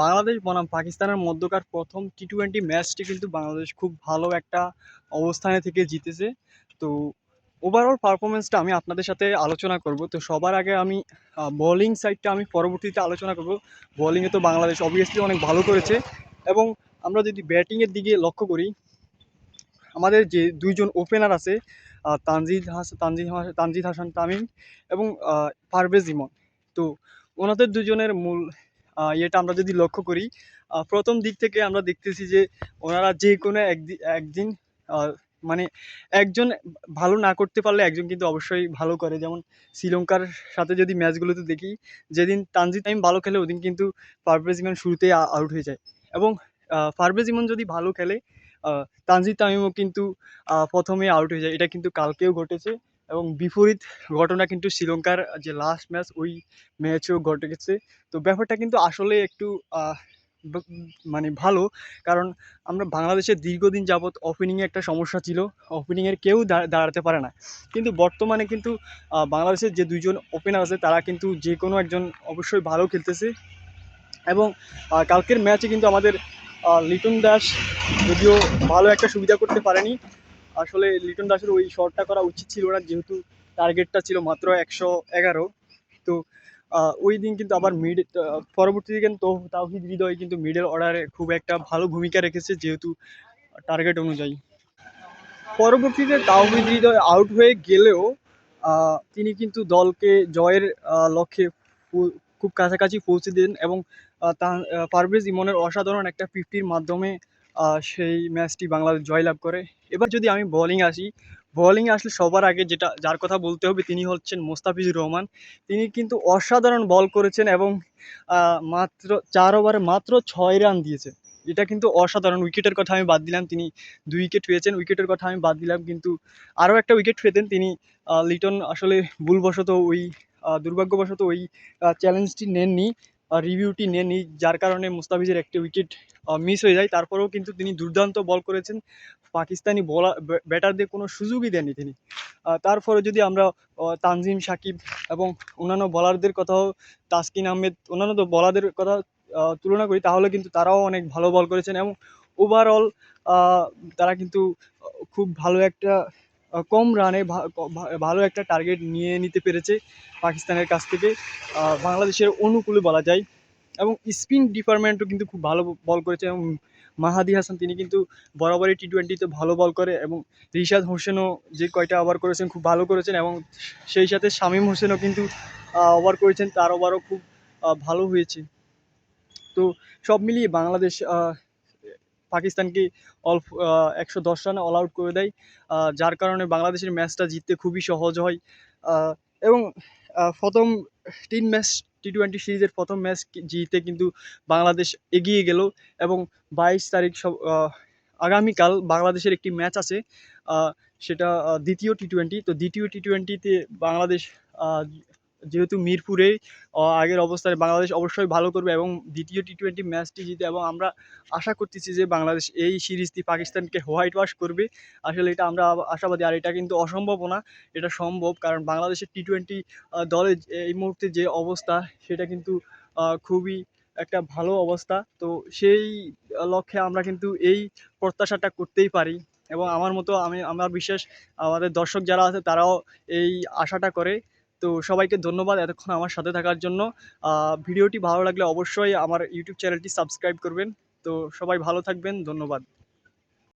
বাংলাদেশ বনাম, পাকিস্তানের মধ্যকার প্রথম টি টোয়েন্টি ম্যাচটি কিন্তু বাংলাদেশ খুব ভালো একটা অবস্থানে থেকে জিতেছে। তো ওভারঅল পারফরমেন্সটা আমি আপনাদের সাথে আলোচনা করব। তো সবার আগে আমি বোলিং সাইডটা আমি পরবর্তীতে আলোচনা করব। বোলিংয়ে তো বাংলাদেশ অবভিয়াসলি অনেক ভালো করেছে এবং আমরা যদি ব্যাটিংয়ের দিকে লক্ষ্য করি, আমাদের যে দুইজন ওপেনার আছে তানজিদ হাস, তানজিদ তানজিদ হাসান তামিম এবং পারভেজ ইমন। তো ওনাদের দুজনের মূল ইয়েটা আমরা যদি লক্ষ্য করি প্রথম দিক থেকে আমরা দেখতেছি যে ওনারা যে কোনো একদিন একদিন মানে একজন ভালো না করতে পারলে একজন কিন্তু অবশ্যই ভালো করে। যেমন শ্রীলঙ্কার সাথে যদি ম্যাচগুলোতে দেখি, যেদিন তানজিদ তামিম ভালো খেলে, ওদিন কিন্তু পারভেজ ইমন শুরুতেই আউট হয়ে যায়। এবং পারভেজ ইমন যদি ভালো খেলে তানজিদ তামিমও কিন্তু প্রথমে আউট হয়ে যায়। এটা কিন্তু কালকেও ঘটেছে। এবং বিপরীত ঘটনা কিন্তু শ্রীলঙ্কার যে লাস্ট ম্যাচ ওই ম্যাচেও ঘটে গেছে। তো ব্যাপারটা কিন্তু আসলে একটু মানে ভালো। কারণ আমরা বাংলাদেশের দীর্ঘদিন যাবৎ ওপেনিংয়ে একটা সমস্যা ছিল। ওপেনিংয়ের কেউ দাঁড়াতে পারে না। কিন্তু বর্তমানে কিন্তু বাংলাদেশের যে দুইজন ওপেনার আছে, তারা কিন্তু যে কোনো একজন অবশ্যই ভালো খেলতেছে। এবং কালকের ম্যাচে কিন্তু আমাদের লিটন দাস যদিও ভালো একটা সুবিধা করতে পারেনি আসলে লিটন দাসের ওই শটটা করা উচিত ছিল না, যেহেতু টার্গেটটা ছিল মাত্র একশো এগারো। তো ওই দিন কিন্তু আবার মিড পরবর্তীতে কিন্তু তাওহিদ হৃদয় কিন্তু মিডল অর্ডারে খুব একটা ভালো ভূমিকা রেখেছে, যেহেতু টার্গেট অনুযায়ী। পরবর্তীতে তাওহিদ হৃদয় আউট হয়ে গেলেও তিনি কিন্তু দলকে জয়ের লক্ষ্যে খুব কাছাকাছি পৌঁছে দেন এবং তা- পারভেজ ইমনের অসাধারণ একটা ফিফটির মাধ্যমে সেই ম্যাচটি বাংলাদেশ জয়লাভ করে। এবার যদি আমি বলিং আসি বোলিং আসলে সবার আগে যেটা, যার কথা বলতে হবে তিনি হচ্ছেন মোস্তাফিজুর রহমান। তিনি কিন্তু অসাধারণ বল করেছেন এবং মাত্র চার ওভারে মাত্র ছয় রান দিয়েছে এটা কিন্তু অসাধারণ। উইকেটের কথা আমি বাদ দিলাম, তিনি দুই উইকেট পেয়েছেন। উইকেটের কথা আমি বাদ দিলাম, কিন্তু আরও একটা উইকেট পেতেন তিনি লিটন আসলে ভুলবশত ওই দুর্ভাগ্যবশত ওই চ্যালেঞ্জটি নেননি। রিভিউটি নেননি যার কারণে মুস্তাফিজের একটি উইকেট মিস হয়ে যায়। তারপরেও কিন্তু তিনি দুর্দান্ত বল করেছেন। পাকিস্তানি বলার ব্যাটারদের কোনো সুযোগই দেননি তিনি। তারপরে যদি আমরা তানজিম সাকিব এবং অন্যান্য বলারদের কথাও, তাসকিন আহমেদ, অন্যান্য তো বলারদের কথা তুলনা করি, তাহলে কিন্তু তারাও অনেক ভালো বল করেছেন এবং ওভারঅল তারা কিন্তু খুব ভালো একটা কম রানে ভালো একটা টার্গেট নিয়ে নিতে পেরেছে পাকিস্তানের কাছ থেকে। বাংলাদেশের অনুকূলে বলা যায়। এবং স্পিন ডিপার্টমেন্টও কিন্তু খুব ভালো বল করেছে এবং মাহাদি হাসান, তিনি কিন্তু বরাবরই টি টোয়েন্টিতে ভালো বল করে এবং রিশাদ হোসেনও যে কয়টা ওভার করেছেন খুব ভালো করেছেন এবং সেই সাথে শামীম হোসেনও কিন্তু ওভার করেছেন, তার ওভারও খুব ভালো হয়েছে। তো সব মিলিয়ে বাংলাদেশ পাকিস্তানকে অল্প একশো দশ রানে অল আউট করে দেয়। যার কারণে বাংলাদেশের ম্যাচটা জিততে খুবই সহজ হয়। এবং প্রথম তিন ম্যাচ টি টোয়েন্টি সিরিজের প্রথম ম্যাচ জিতে কিন্তু বাংলাদেশ এগিয়ে গেল এবং বাইশ তারিখ সব আগামীকাল বাংলাদেশের একটি ম্যাচ আছে। সেটা দ্বিতীয় টি টোয়েন্টি তো দ্বিতীয় টি টোয়েন্টিতে বাংলাদেশ যেহেতু মিরপুরে আগের অবস্থায় বাংলাদেশ অবশ্যই ভালো করবে এবং দ্বিতীয় টি টোয়েন্টি ম্যাচটি জিতে এবং আমরা আশা করতেছি যে বাংলাদেশ এই সিরিজটি পাকিস্তানকে হোয়াইট ওয়াশ করবে। আসলে এটা আমরা আশাবাদী, আর এটা কিন্তু অসম্ভব না, এটা সম্ভব কারণ বাংলাদেশের টি টোয়েন্টি দলের যে- এই মুহূর্তে যে অবস্থা সেটা কিন্তু খুবই একটা ভালো অবস্থা। তো সেই লক্ষ্যে আমরা কিন্তু এই প্রত্যাশাটা করতেই পারি এবং আমার মতো আমি, আমার বিশ্বাস আমাদের দর্শক যারা আছে তারাও এই আশাটা করে। তো সবাইকে ধন্যবাদ এতক্ষণ আমার সাথে থাকার জন্য। ভিডিওটি ভালো লাগলে অবশ্যই আমার ইউটিউব চ্যানেলটি সাবস্ক্রাইব করবেন। তো সবাই ভালো থাকবেন, ধন্যবাদ।